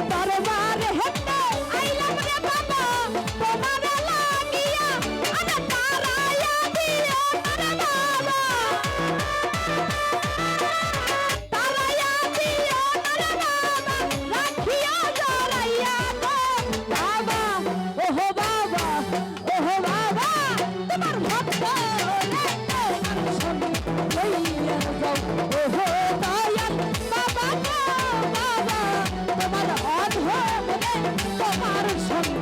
बार बार है।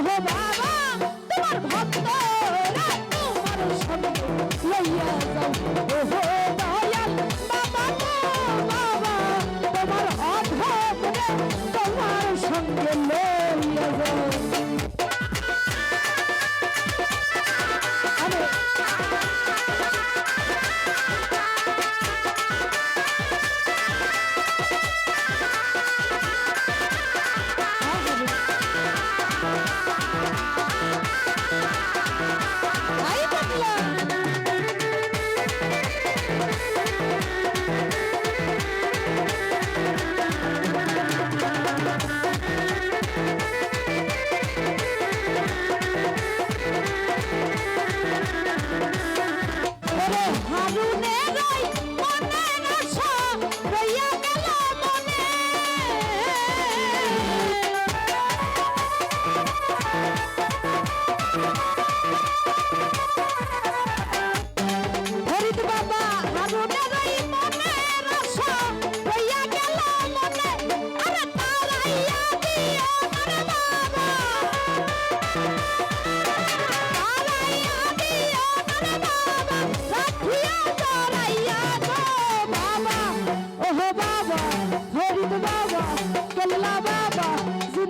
ওগো বাবা তোমার ভক্ত তোমার সব লইয়া যাও। ওগো ne